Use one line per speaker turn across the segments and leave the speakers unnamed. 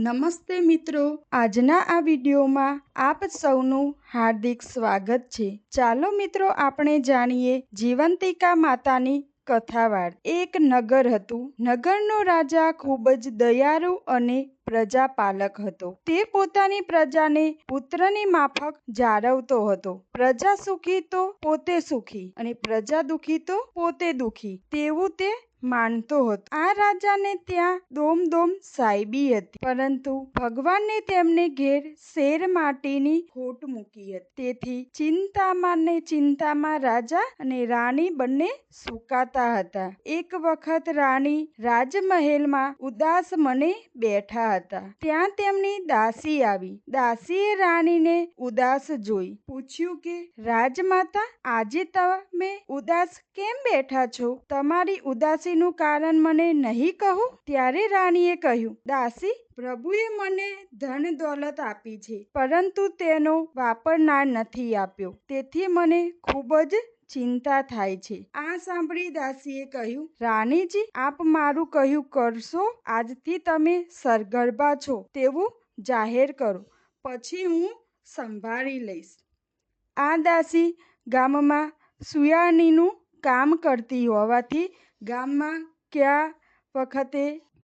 નમસ્તે મિત્રો. આજના આ વિડીયોમાં આપ સૌનું હાર્દિક સ્વાગત છે. ચાલો મિત્રો, આપણે જાણીએ જીવંતિકા માતાની કથાવાર એક નગર હતું. નગરનો રાજા ખૂબ જ દયાળુ અને પ્રજાપાલક હતો. તે પોતાની પ્રજાને પુત્રની માફક જાળવતો હતો. પ્રજા સુખી તો પોતે સુખી અને પ્રજા દુખી તો પોતે દુખી. તેવું તે માનતો હતો. આ રાજાને ત્યાં દોમ દોમ સાહેબી હતી. પરંતુ ભગવાને તેમને ઘેર શેર માટીની ખોટ મૂકી હતી. તેથી ચિંતામાં ને ચિંતામાં રાજા અને રાણી બંને સુકાતા હતા. એક વખત રાણી રાજમહેલમાં ઉદાસ મને બેઠા હતા. ત્યાં તેમની દાસી આવી. દાસીએ રાણીને ઉદાસ જોઈ. પૂછ્યું કે, રાજમાતા, આજે તમે ઉદાસ કેમ બેઠા છો? તમારી ઉદાસીનું કારણ મને નહીં કહો? ત્યારે રાણીએ કહ્યું, દાસી, પ્રભુએ મને ધન દોલત આપી છે, પરંતુ તેનો વાપરનાર નથી આપ્યો. તેથી મને ખૂબ જ ચિંતા થાય છે. આ સાંભળી દાસીએ કહ્યું, રાણીજી, આપ મારું કહ્યું કરશો? આજથી તમે સરગર્ભા છો, તેવું જાહેર કરો. પછી હું સંભાળી લઈશ. આ દાસી ગામમાં સુયાણીનું કામ કરતી હોવાથી ગામમાં કયા વખતે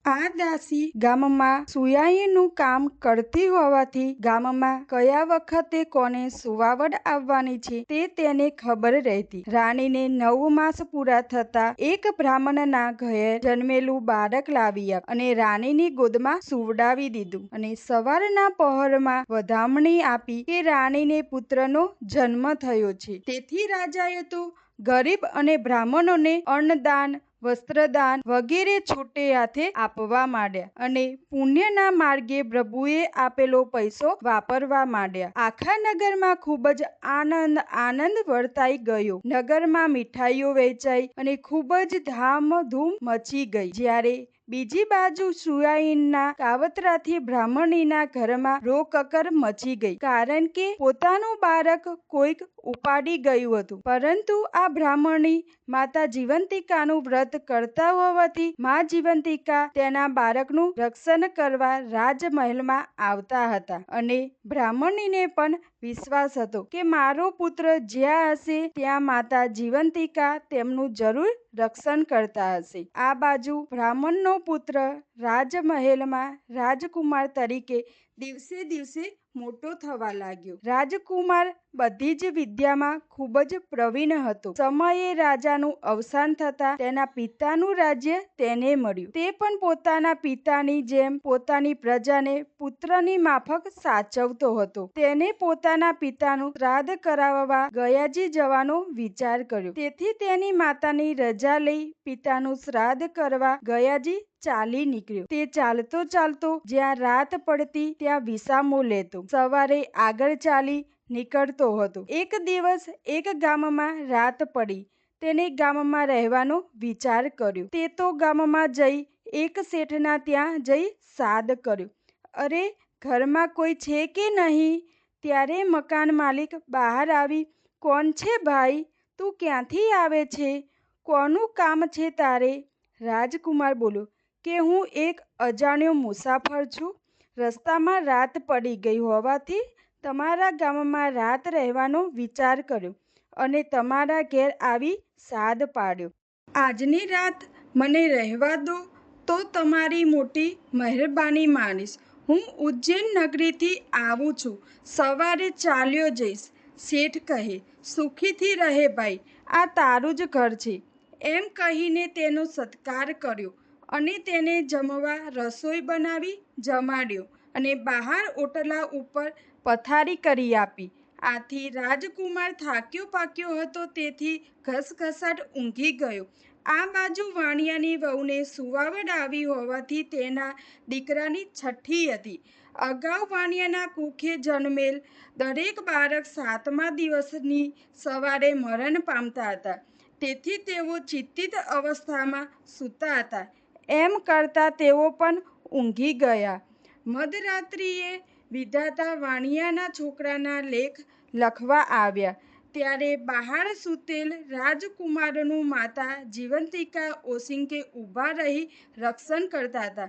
આ દાસી ગામમાં સુયાણીનું કામ કરતી હોવાથી ગામમાં કયા વખતે કોને સુવાવડ આવવાની છે તે તેને ખબર રહેતી. રાણીને નવ માસ પૂરા થતા એક બ્રાહ્મણના ઘરે જન્મેલું બાળક લાવી અને રાણીની ગોદમાં સુવડાવી દીધું અને સવારના પહોરમાં વધામણી આપી કે રાણીને પુત્રનો જન્મ થયો છે. તેથી રાજાએ તો ગરીબ અને બ્રાહ્મણોને અન્નદાન વસ્ત્રદાન વગેરે છૂટે હાથે આપવા માંડ્યા અને પુણ્યના માર્ગે પ્રભુએ આપેલો પૈસો વાપરવા માંડ્યા. આખા નગરમાં ખૂબ જ આનંદ આનંદ વર્તાઈ ગયો. નગરમાં મીઠાઈઓ વેચાઈ અને ખૂબ જ ધામધૂમ મચી ગઈ. જ્યારે બીજી બાજુ સુયાઈનના કાવતરાથી બ્રાહ્મણીના ઘરમાં રોકકર મચી ગઈ. કારણ કે પોતાનું બાળક કોઈક ઉપાડી ગયું હતું. પરંતુ આ બ્રાહ્મણી માતા જીવંતિકાનું વ્રત કરતા હોવાથી મા જીવંતિકા તેના બાળકનું રક્ષણ કરવા રાજમહેલમાં આવતા હતા અને બ્રાહ્મણીને પણ વિશ્વાસ હતો કે મારો પુત્ર જ્યાં હશે ત્યાં માતા જીવંતિકા તેમનું જરૂર રક્ષણ કરતા હશે. આ બાજુ બ્રાહ્મણનો પુત્ર રાજમહેલમાં રાજકુમાર તરીકે દિવસે દિવસે મોટો થવા લાગ્યો. રાજકુમાર બધી જ વિદ્યામાં ખૂબ જ પ્રવીણ હતો. સમયે રાજાનું અવસાન થતા તેના પિતાનું રાજ્ય તેને મળ્યું. તે પણ પોતાના પિતાની જેમ પોતાની પ્રજાને પુત્રની માફક સાચવતો હતો. તેને પોતાના પિતાનું શ્રાદ્ધ કરાવવા ગયાજી જવાનો વિચાર કર્યો. તેથી તેની માતાની રજા લઈ પિતાનું શ્રાદ્ધ કરવા ગયાજી ચાલી નીકળ્યો. તે ચાલતો ચાલતો જ્યાં રાત પડતી ત્યાં વિસામો લેતો. સવારે આગળ ચાલી નીકળતો હતો. એક દિવસ એક ગામમાં રાત પડી. તેને ગામમાં રહેવાનો વિચાર કર્યો. તે તો ગામમાં જઈ એક શેઠના ત્યાં જઈ સાદ કર્યો. અરે, ઘરમાં કોઈ છે કે નહીં? ત્યારે મકાન માલિક બહાર આવી, કોણ છે ભાઈ? તું ક્યાંથી આવે છે? કોનું કામ છે તારે? રાજકુમાર બોલ્યો, કે હું એક અજાણ્યો મુસાફર છું. રસ્તામાં રાત પડી ગઈ હોવાથી તમારા ગામમાં રાત રહેવાનો વિચાર કર્યો અને તમારા ઘેર આવી સાદ પાડ્યો. આજની રાત મને રહેવા દો, તો તમારી મોટી મહેરબાની માનીશ. હું ઉજ્જૈન નગરીથી આવું છું. સવારે ચાલ્યો જઈશ. શેઠ કહે, સુખીથી રહે ભાઈ, આ તારું જ ઘર છે. એમ કહીને તેનો સત્કાર કર્યો. અને તેને જમવા રસોઈ બનાવી જમાડ્યો અને બહાર ઓટલા ઉપર પથારી કરી આપી. આથી રાજકુમાર થાક્યો પાક્યો હતો, તેથી ઘસઘસાટ ઊંઘી ગયો. આ બાજુ વાણિયાની વહુને સુવાવડ આવી હોવાથી તેના દીકરાની છઠ્ઠી હતી. અગાઉ વાણિયાના કુખે જન્મેલ દરેક બાળક સાતમા દિવસની સવારે મરણ પામતા હતા. તેથી તેઓ ચિંતિત અવસ્થામાં સૂતા હતા. એમ કરતાં તેઓ પણ ઊંઘી ગયા. મધરાત્રિએ વિધાતા વાણિયાના છોકરાના લેખ લખવા આવ્યા. ત્યારે બહાર સૂતેલ રાજકુમારનું માતા જીવંતિકા ઓસિંકે ઊભા રહી રક્ષણ કરતા હતા.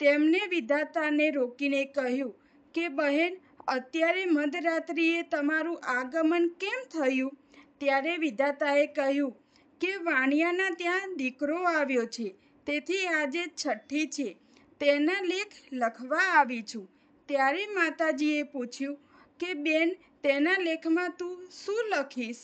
તેમણે વિધાતાને રોકીને કહ્યું કે, બહેન, અત્યારે મધરાત્રિએ તમારું આગમન કેમ થયું? ત્યારે વિધાતાએ કહ્યું કે, વાણિયાના ત્યાં દીકરો આવ્યો છે. તેથી આજે છઠ્ઠી છે. તેના લેખ લખવા આવી છું. ત્યારે માતાજીએ પૂછ્યું કે, બેન, તેના લેખમાં તું શું લખીશ?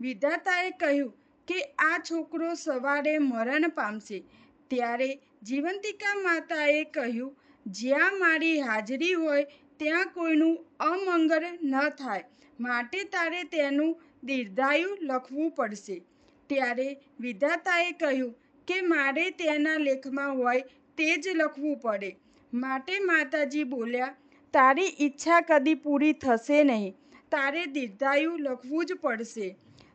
વિધાતાએ કહ્યું કે, આ છોકરો સવારે મરણ પામશે. ત્યારે જીવંતિકા માતાએ કહ્યું, જ્યાં મારી હાજરી હોય, ત્યાં કોઈનું અમંગળ ન થાય. માટે તારે તેનું દીર્ઘાયુ લખવું પડશે. ત્યારે વિધાતાએ કહ્યું કે મારે તેના લેખમાં હોય તે જ લખવું પડે. માટે માતાજી બોલ્યા, તારી ઈચ્છા કદી પૂરી થશે નહીં. તારે દીર્ઘાયુ લખવું જ પડશે.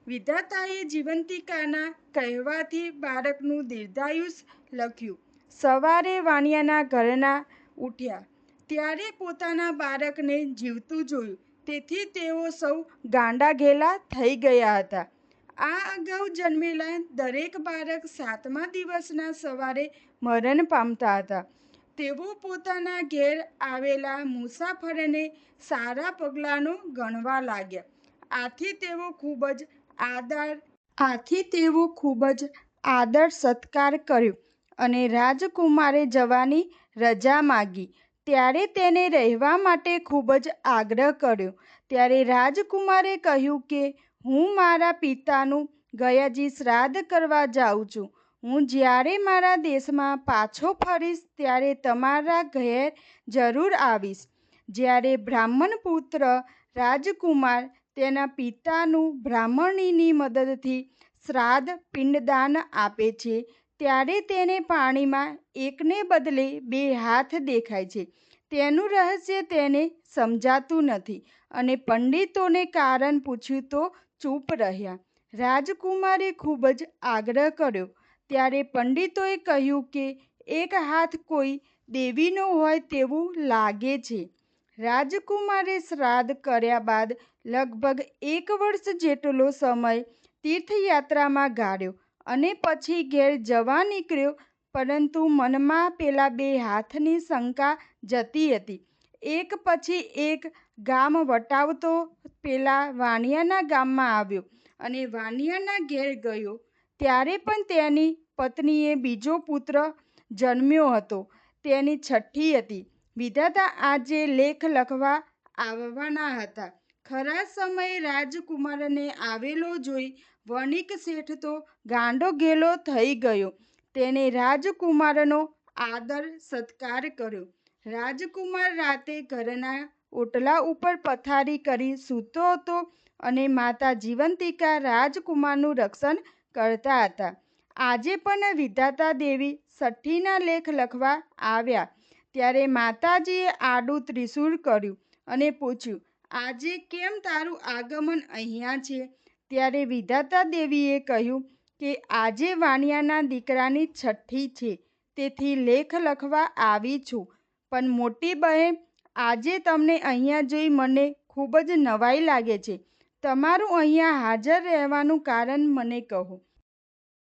વિધાતાએ જીવંતિકાના કહેવાથી બાળકનું દીર્ઘાયુષ લખ્યું. સવારે વાણિયાના ઘરના ઉઠ્યા. ત્યારે પોતાના બાળકને જીવતું જોયું. તેથી તેઓ સૌ ગાંડા ઘેલા થઈ ગયા હતા. આ અગાઉ જન્મેલા દરેક બાળક સાતમા દિવસના સવારે મરણ પામતા હતા. તેઓ પોતાના ઘેર આવેલા મુસાફરને સારા પગલાંનો ગણવા લાગ્યા. આથી તેઓ ખૂબ જ આદર, આથી તેઓ ખૂબ જ આદર સત્કાર કર્યો અને રાજકુમારે જવાની રજા માગી. ત્યારે તેને રહેવા માટે ખૂબ જ આગ્રહ કર્યો. ત્યારે રાજકુમારે કહ્યું કે હું મારા પિતાનું ગયાજી શ્રાદ્ધ કરવા જાઉં છું. હું જ્યારે મારા દેશમાં પાછો ફરીશ, ત્યારે તમારા ઘેર જરૂર આવીશ. જ્યારે બ્રાહ્મણ પુત્ર રાજકુમાર તેના પિતાનું બ્રાહ્મણીની મદદથી શ્રાદ્ધ પિંડદાન આપે છે, ત્યારે તેને પાણીમાં એકને બદલે બે હાથ દેખાય છે. તેનું રહસ્ય તેને સમજાતું નથી અને પંડિતોને કારણ પૂછ્યું તો ચૂપ રહ્યા. રાજકુમારે ખૂબ જ આગ્રહ કર્યો. ત્યારે પંડિતોએ કહ્યું કે એક હાથ કોઈ દેવીનો હોય તેવું લાગે છે. રાજકુમારે શ્રાદ્ધ કર્યા બાદ લગભગ એક વર્ષ જેટલો સમય તીર્થયાત્રામાં ગાળ્યો અને પછી ઘેર જવા નીકળ્યો, પરંતુ મનમાં પેલા બે હાથની શંકા જતી હતી. એક પછી એક ગામ વટાવતો પેલા વાણિયાના ગામમાં આવ્યો અને વાણિયાના ઘેર ગયો. ત્યારે પણ તેની પત્નીએ બીજો પુત્ર જન્મ્યો હતો. તેની છઠ્ઠી હતી. વિધાતા આજે લેખ લખવા આવવાના હતા. ખરા સમયે રાજકુમારને આવેલો જોઈ વણિક શેઠ તો ગાંડો ગેલો થઈ ગયો. તેને રાજકુમારનો આદર સત્કાર કર્યો. રાજકુમાર રાતે ઘરના ઓટલા ઉપર પથારી કરી સૂતો હતો અને માતા જીવંતિકા રાજકુમારનું રક્ષણ કરતા હતા. આજે પણ વિધાતા દેવી સઠ્ઠીના લેખ લખવા આવ્યા. ત્યારે માતાજીએ આડું ત્રિશૂળ કર્યું અને પૂછ્યું, આજે કેમ તારું આગમન અહીંયા છે? ત્યારે વિધાતા દેવીએ કહ્યું કે, આજે વાણિયાના દીકરાની છઠ્ઠી છે, તેથી લેખ લખવા આવી છું, પણ મોટી બહેન આજે તમને અહીંયા જોઈ મને ખૂબ જ નવાઈ લાગે છે. તમારું અહીંયા હાજર રહેવાનું કારણ મને કહો.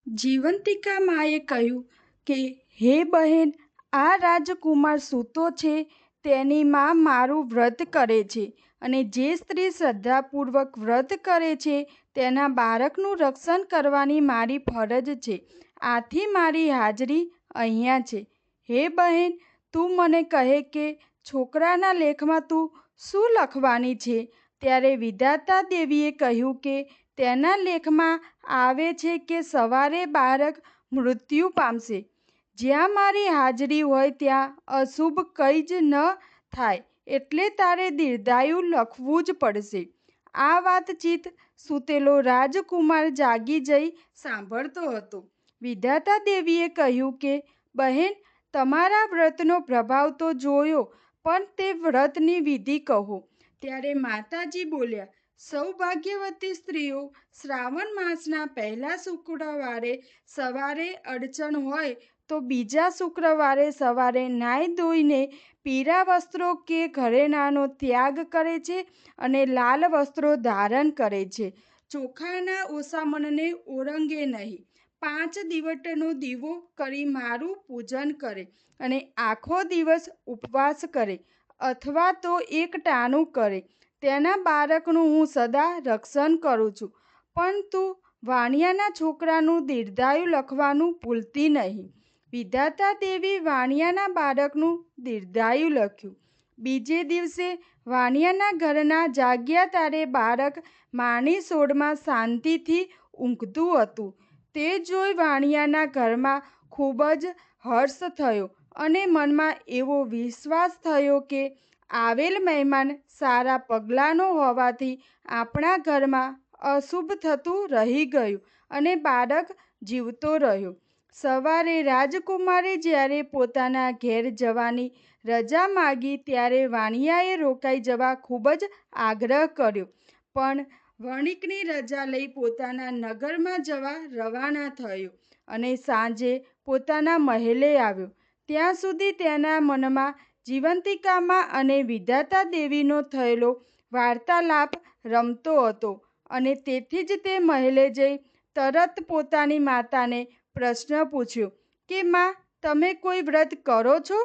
જીવંતિકા માએ કહ્યું કે, હે બહેન, આ રાજકુમાર સૂતો છે, તેની માં મારું વ્રત કરે છે અને જે સ્ત્રી શ્રદ્ધાપૂર્વક વ્રત કરે છે, તેના બાળકનું રક્ષણ કરવાની મારી ફરજ છે. આથી મારી હાજરી અહીંયા છે. હે બહેન, તું મને કહે કે છોકરાના લેખમાં તું શું લખવાની છે? ત્યારે વિધાતા દેવીએ કહ્યું કે તેના લેખમાં આવે છે કે સવારે બાળક મૃત્યુ પામશે. જ્યાં મારી હાજરી હોય ત્યાં અશુભ કંઈ જ ન થાય એટલે તારે દીર્ઘાયુ લખવું જ પડશે. આ વાતચીત સૂતેલો રાજકુમાર જાગી જઈ સાંભળતો હતો. વિધાતા દેવીએ કહ્યું કે, બહેન, તમારા વ્રતનો પ્રભાવ તો જોયો પણ તે વ્રતની વિધિ કહો. ત્યારે માતાજી બોલ્યા સૌભાગ્યવતી સ્ત્રીઓ, શ્રાવણ માસના પહેલા શુક્રવારે સવારે અડચણ હોય તો બીજા શુક્રવારે સવારે નાહી ધોઈને પીળા વસ્ત્રો કે ઘરેણાંનો ત્યાગ કરે છે અને લાલ વસ્ત્રો ધારણ કરે છે. ચોખાના ઓસામણને ઓળંગે નહીં. પાંચ દિવટનો દીવો કરી મારું પૂજન કરે અને આખો દિવસ ઉપવાસ કરે અથવા તો એક ટાણું કરે. તેના બાળકનું હું સદા રક્ષણ કરું છું. પણ તું વાણિયાના છોકરાનું દીર્ઘાયુ લખવાનું ભૂલતી નહીં. વિધાતા દેવી વાણિયાના બાળકનું દીર્ઘાયુ લખ્યું. બીજે દિવસે વાણિયાના ઘરના જાગ્યા તારે બાળક માની સોડમાં શાંતિથી ઊંઘતું હતું. તે જોઈ વાણિયાના ઘરમાં ખૂબ જ હર્ષ થયો અને મનમાં એવો વિશ્વાસ થયો કે આવેલ મહેમાન સારા પગલાંનો હોવાથી આપણા ઘરમાં અશુભ થતું રહી ગયું અને બાળક જીવતો રહ્યો. સવારે રાજકુમારે જ્યારે પોતાના ઘેર જવાની રજા માગી ત્યારે વાણિયાએ રોકાઈ જવા ખૂબ જ આગ્રહ કર્યો. પણ વણિકની રજા લઈ પોતાના નગરમાં જવા રવાના થયો અને સાંજે પોતાના મહેલે આવ્યો. ત્યાં સુધી તેના મનમાં જીવંતિકામાં અને વિધાતા દેવીનો થયેલો વાર્તાલાપ રમતો હતો અને તેથી જ તે મહેલે જઈ તરત પોતાની માતાને પ્રશ્ન પૂછ્યો કે, માં, તમે કોઈ વ્રત કરો છો?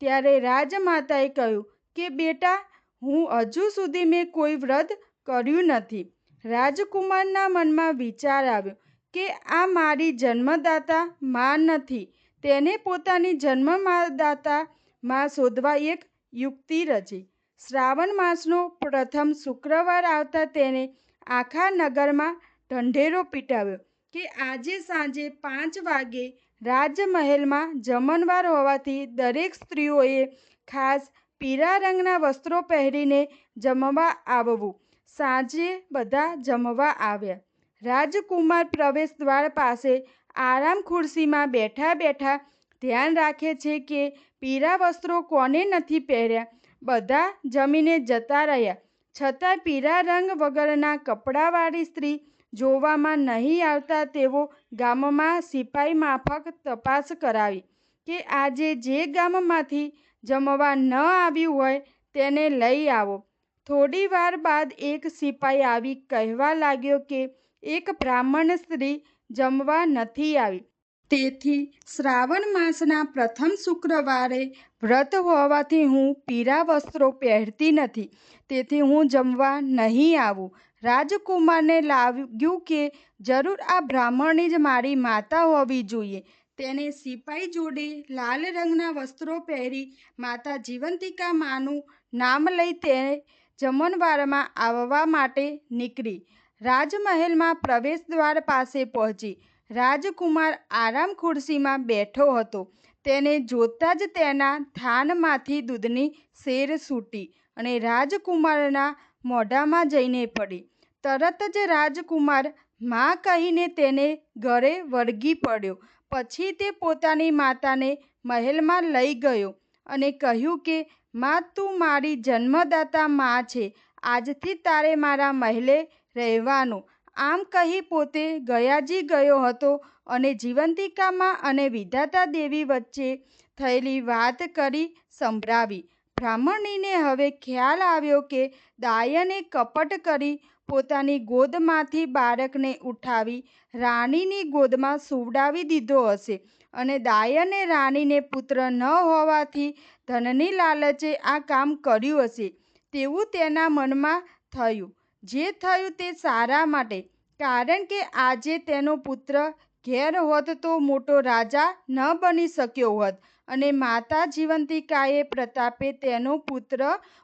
ત્યારે રાજમાતાએ કહ્યું કે, બેટા, હું હજુ સુધી મેં કોઈ વ્રત કર્યું નથી. રાજકુમારના મનમાં વિચાર આવ્યો કે આ મારી જન્મદાતા માં નથી. તેને પોતાની જન્મદાતા માં શોધવા એક યુક્તિ રચી. શ્રાવણ માસનો પ્રથમ શુક્રવાર આવતા તેને આખા નગરમાં ઢંઢેરો પીટાવ્યો કે આજે સાંજે પાંચ વાગે રાજમહેલમાં જમણવાર હોવાથી દરેક સ્ત્રીઓએ ખાસ પીળા રંગના વસ્ત્રો પહેરીને જમવા આવવું. સાંજે બધા જમવા આવ્યા. રાજકુમાર પ્રવેશ દ્વાર પાસે આરામ ખુરશીમાં બેઠા બેઠા ધ્યાન રાખે છે કે પીળા વસ્ત્રો કોને નથી પહેર્યા. બધા જમીને જતા રહ્યા. છતાં પીળા રંગ વગરના કપડાવાળી સ્ત્રી જોવામાં નહીં આવતા તેઓ ગામમાં સિપાઈ માફક તપાસ કરાવી કે આજે જે ગામમાંથી જમવા ન આવ્યું હોય તેને લઈ આવો. થોડી વાર બાદ એક સિપાઈ આવી કહેવા લાગ્યો કે એક બ્રાહ્મણ સ્ત્રી જમવા નથી આવી. તેથી શ્રાવણ માસના પ્રથમ શુક્રવારે વ્રત હોવાથી હું પીળા વસ્ત્રો પહેરતી નથી. તેથી હું જમવા નહીં આવું. રાજકુમારને લાગ્યું કે જરૂર આ બ્રાહ્મણી જ મારી માતા હોવી જોઈએ. તેને સિપાઈ જોડે લાલ રંગના વસ્ત્રો પહેરી માતા જીવંતિકા માનું નામ લઈ તે જમણવારમાં આવવા માટે નીકળી. રાજમહેલમાં પ્રવેશ દ્વાર પાસે પહોંચી રાજકુમાર આરામ ખુરશીમાં બેઠો હતો. તેને જોતાં જ તેના થાનમાંથી દૂધની શેર છૂટી અને રાજકુમારના મોઢામાં જઈને પડી. તરત જ રાજકુમારમાં કહીને તેને ઘરે વળગી પડ્યો. પછી તે પોતાની માતાને મહેલમાં લઈ ગયો અને કહ્યું કે માં તું મારી જન્મદાતા માં છે. આજથી તારે મારા મહેલે રહેવાનું. આમ કહી પોતે ગયાજી ગયો હતો અને જીવંતિકામાં અને વિધાતા દેવી વચ્ચે થયેલી વાત કરી સંભળાવી. બ્રાહ્મણીને હવે ખ્યાલ આવ્યો કે દાયને કપટ કરી પોતાની ગોદમાંથી બાળકને ઉઠાવી રાણીની ગોદમાં સુવડાવી દીધો હશે. અને દાયને રાણીને પુત્ર ન હોવાથી ધનની લાલચે આ કામ કર્યું હશે. તેવું તેના મનમાં થયું. જે થયું તે સારા માટે, કારણ કે આજે તેનો પુત્ર ઘેર હોત તો મોટો રાજા ન બની શક્યો હોત અને માતા જીવંતિકાએ પ્રતાપે તેનો પુત્ર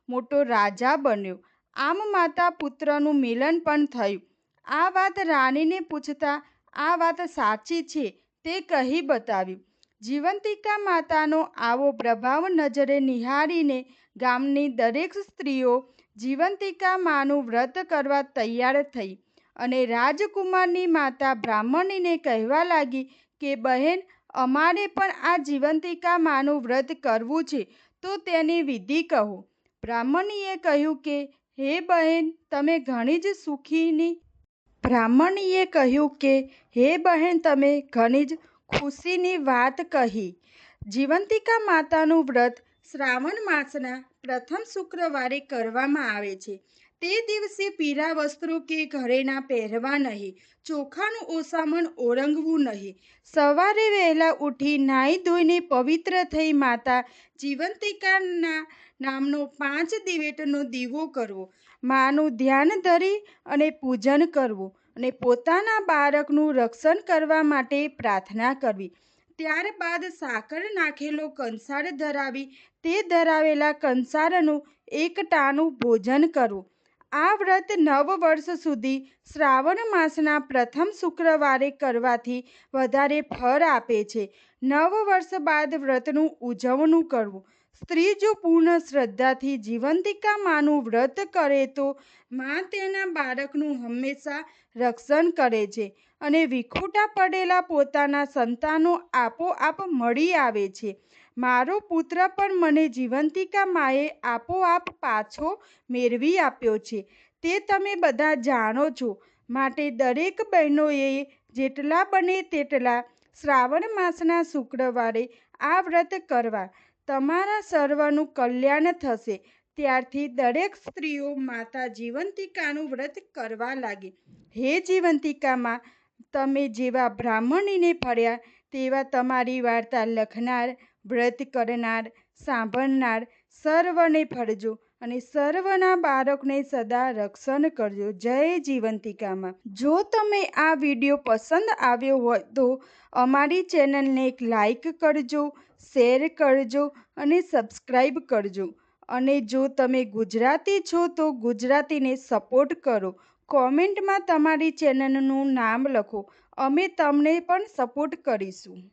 મોટો રાજા બન્યો. આમ માતા પુત્રનું મિલન પણ થયું. આ વાત રાણીને પૂછતા આ વાત સાચી છે? તે કહી બતાવ્યું, જીવંતિકા માતાનો આવો પ્રભાવ નજરે નિહાળીને ગામની દરેક સ્ત્રીઓ જીવંતિકા માનું વ્રત કરવા તૈયાર થઈ અને રાજકુમારની માતા બ્રાહ્મણીને કહેવા લાગી કે, બહેન, અમારે પણ આ જીવંતિકા માનું વ્રત કરવું છે, તો તેની વિધિ કહો. બ્રાહ્મણીએ કહ્યું કે, હે બહેન, તમે ઘણી જ સુખીની બ્રાહ્મણીએ કહ્યું કે, હે બહેન, તમે ઘણી જ ખુશીની વાત કહી. જીવંતિકા માતાનું વ્રત શ્રાવણ માસના પ્રથમ શુક્રવારે કરવામાં આવે છે. તે દિવસે પીળા વસ્ત્રો કે ઘરેણા પહેરવા નહીં, ચોખાનું ઓસામણ ઓળંગવું નહીં. સવારે વહેલા ઉઠી નાહી ધોઈને પવિત્ર થઈ માતા જીવંતિકાના નામનો પાંચ દિવેટનો દીવો કરવો. માનું ધ્યાન ધરી અને પૂજન કરવું અને પોતાના બાળકનું રક્ષણ કરવા માટે પ્રાર્થના કરવી. ત્યારબાદ સાકર નાખેલો કંસાર ધરાવી તે ધરાવેલા કંસારનું એકટાનું ભોજન કરવું. આ વ્રત નવ વર્ષ સુધી શ્રાવણ માસના પ્રથમ શુક્રવારે કરવાથી વધારે ફળ આપે છે. નવ વર્ષ બાદ વ્રતનું ઉજવણું કરવું. સ્ત્રી જો પૂર્ણ શ્રદ્ધાથી જીવંતિકા માનું વ્રત કરે તો માં તેના બાળકનું હંમેશા રક્ષણ કરે છે અને વિખૂટા પડેલા પોતાના સંતાનો આપોઆપ મળી આવે છે. મારો પુત્ર પણ મને જીવંતિકા માએ આપોઆપ પાછો મેળવી આપ્યો છે. તે તમે બધા જાણો છો. માટે દરેક બહેનોએ જેટલા બને તેટલા શ્રાવણ માસના શુક્રવારે આ વ્રત કરવા તમારા સર્વનું કલ્યાણ થશે. ત્યારથી દરેક સ્ત્રીઓ માતા જીવંતિકાનું વ્રત કરવા લાગી. હે જીવંતિકામાં, તમે જેવા બ્રાહ્મણીને ફર્યા, તેવા તમારી વાર્તા લખનાર, વ્રત કરનાર, સાંભળનાર સર્વને ફરજો અને સર્વના બાળકને સદા રક્ષણ કરજો. જય જીવંતિકામાં. જો તમે આ વીડિયો પસંદ આવ્યો હોય તો અમારી ચેનલને એક લાઈક કરજો શેર કરજો અને સબસ્ક્રાઈબ કરજો. અને જો તમે ગુજરાતી છો તો ગુજરાતીને સપોર્ટ કરો. કોમેન્ટમાં તમારી ચેનલનું નામ લખો. અમે તમને પણ સપોર્ટ કરીશું.